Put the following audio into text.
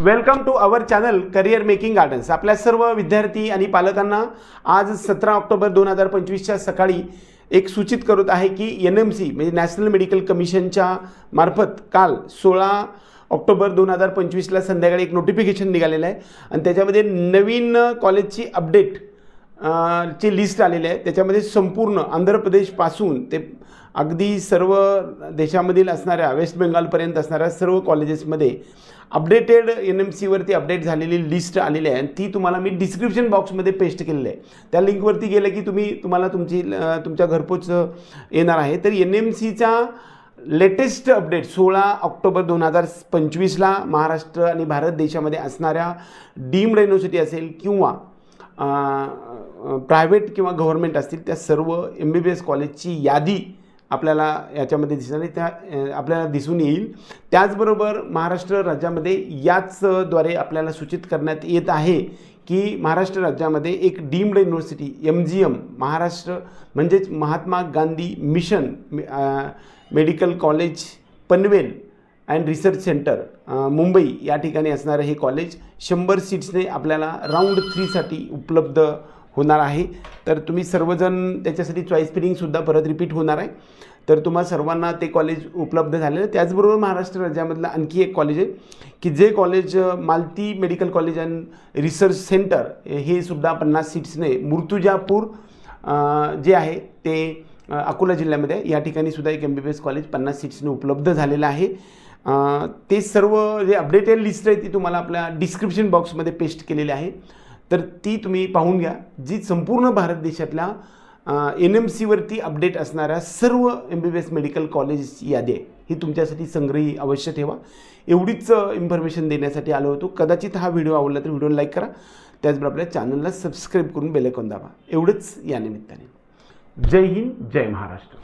Welcome to our channel career making gardens. आपल्या सर्व विद्यार्थी आणि पालकांना आज सतरा ऑक्टोबर दोन हजार पंचवीसच्या सकाळी एक सूचित करत आहे की एन एम सी म्हणजे नॅशनल मेडिकल कमिशनच्या मार्फत काल सोळा ऑक्टोबर दोन हजार पंचवीसला संध्याकाळी एक नोटिफिकेशन निघालेलं आहे. आणि त्याच्यामध्ये नवीन कॉलेजची अपडेट ची लिस्ट आलेली आहे. त्याच्यामध्ये संपूर्ण आंध्र प्रदेशपासून ते अगदी सर्व देशामधील असणाऱ्या वेस्ट बेंगालपर्यंत असणाऱ्या सर्व कॉलेजेसमध्ये अपडेटेड एन एम सीवरती अपडेट झालेली लिस्ट आलेली आहे. आणि ती तुम्हाला मी डिस्क्रिप्शन बॉक्समध्ये पेस्ट केलेली आहे. त्या लिंकवरती गेलं की तुम्ही तुम्हाला तुमची तुमच्या घरपोच येणार आहे. तर एन एम सीचा लेटेस्ट अपडेट सोळा ऑक्टोबर दोन हजार पंचवीसला महाराष्ट्र आणि भारत देशामध्ये असणाऱ्या डीम्ड युनिव्हर्सिटी असेल किंवा प्रायव्हेट किंवा गव्हर्मेंट असतील त्या सर्व एम बी बी एस कॉलेजची यादी आपल्याला याच्यामध्ये दिसणार त्या आपल्याला दिसून येईल. त्याचबरोबर महाराष्ट्र राज्यामध्ये याचद्वारे आपल्याला सूचित करण्यात येत आहे की महाराष्ट्र राज्यामध्ये एक deemed university M G M Maharashtra म्हणजेच Mahatma Gandhi mission medical college Panvel and research centre Mumbai या ठिकाणी असणारं हे कॉलेज शंभर सीट्सने आपल्याला राऊंड थ्रीसाठी उपलब्ध होणार आहे. तर तुम्ही सर्वजण त्याच्यासाठी चॉईस फिलिंगसुद्धा परत रिपीट होणार आहे. तर तुम्हा सर्वांना ते कॉलेज उपलब्ध झालेलं त्याचबरोबर महाराष्ट्र राज्यामधलं आणखी एक कॉलेज आहे की जे college Malti medical college and research centre हे सुद्धा पन्नास सीट्सने मूर्तुजापूर जे आहे ते अकोला जिल्ह्यामध्ये या ठिकाणी सुद्धा एक M B B S college पन्नास सीट्सने उपलब्ध झालेलं आहे. ते सर्व जे अपडेटेड लिस्ट आहे ती तुम्हाला आपल्या डिस्क्रिप्शन बॉक्समध्ये पेस्ट केलेली आहे तर ती तुम्ही पाहून घ्या जी संपूर्ण भारत देशातल्या एन एम सीवरती अपडेट असणाऱ्या सर्व M B B S medical college यादी आहे ही तुमच्यासाठी संग्रही अवश्य ठेवा. एवढीच इन्फॉर्मेशन देण्यासाठी आलो होतो. कदाचित हा व्हिडिओ आवडला तर व्हिडिओ लाईक करा. त्याचबरोबर आपल्या चॅनलला सबस्क्राईब करून बेलकॉन दाबा. एवढंच या निमित्ताने. जय हिंद जय महाराष्ट्र.